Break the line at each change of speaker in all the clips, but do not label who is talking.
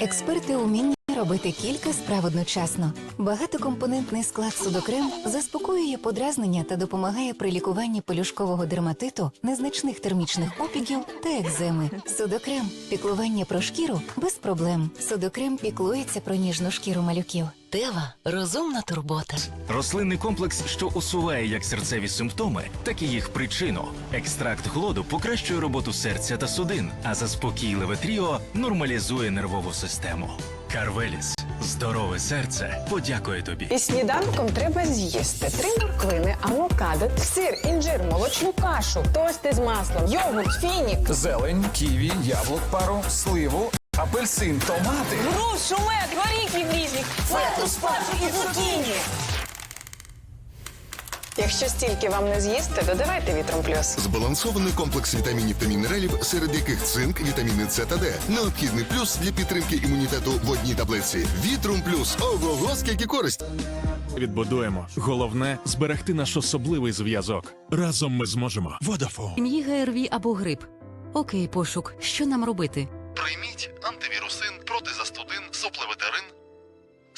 Експерти уміння робити кілька справ одночасно. Багатокомпонентний склад судокрем заспокоює подразнення та допомагає при лікуванні пелюшкового дерматиту, незначних термічних опіків та екземи. Судокрем піклування про шкіру без проблем. Судокрем піклується про ніжну шкіру малюків.
Тева розумна турбота.
Рослинний комплекс, що усуває як серцеві симптоми, так і їх причину. Екстракт глоду покращує роботу серця та судин, а заспокійливе тріо нормалізує нервову систему. Карвеліс здорове серце подякує тобі.
І сніданком треба з'їсти три морквини, авокадо, сир, інжир, молочну кашу, тости з маслом, йогурт, фінік.
Зелень, ківі, яблук пару, сливу, апельсин, томати.
Груш, шумет, горіхів різних, фету, спаржу і цукіні. Якщо стільки вам не з'їсти, додавайте вітром плюс.
Збалансований комплекс вітамінів та мінералів, серед яких цинк, вітаміни С та Д. Необхідний плюс для підтримки імунітету в одній таблетці. Вітрум плюс. Ого-го, скільки користь!
Відбудуємо. Головне зберегти наш особливий зв'язок. Разом ми зможемо. Водафон.
Сім'ї ГРВІ або грип. Окей, пошук. Що нам робити?
Прийміть антивірусин, протизастудин, соплеветерин.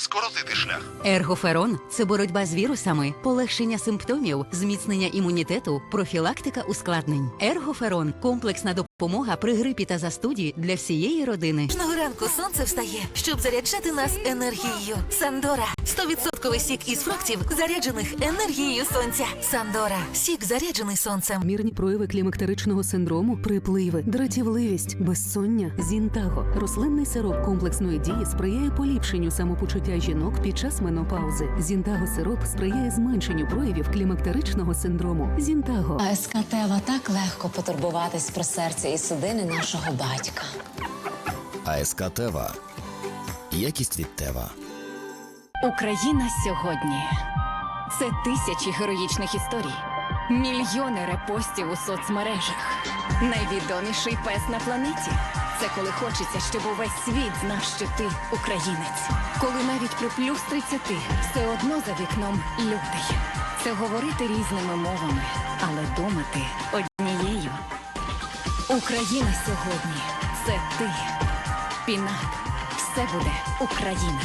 Скоротити шлях.
Ергоферон це боротьба з вірусами, полегшення симптомів, зміцнення імунітету, профілактика ускладнень. Ергоферон комплексна допомога при грипі та застуді для всієї родини.
Кожного ранку сонце встає, щоб заряджати нас енергією. Сандора 100% сік із фруктів, заряджених енергією сонця. Сандора сік заряджений сонцем.
Мірні прояви клімактеричного синдрому, припливи, дратівливість, безсоння, зінтаго. Рослинний сироп комплексної дії сприяє поліпшенню самопочуття жінок під час менопаузи. Зінтаго сироп сприяє зменшенню проявів клімактеричного синдрому. Зінтаго.
АСК Тева так легко потурбуватись про серце і судини нашого батька.
АСК Тева. Якість від Тева.
Україна сьогодні. Це тисячі героїчних історій, мільйони репостів у соцмережах. Найвідоміший пес на планеті. Це коли хочеться, щоб увесь світ знав, що ти українець. Коли навіть при плюс 30 все одно за вікном лютий. Це говорити різними мовами, але думати однією. Україна сьогодні це ти. Пінат. Все буде Україна.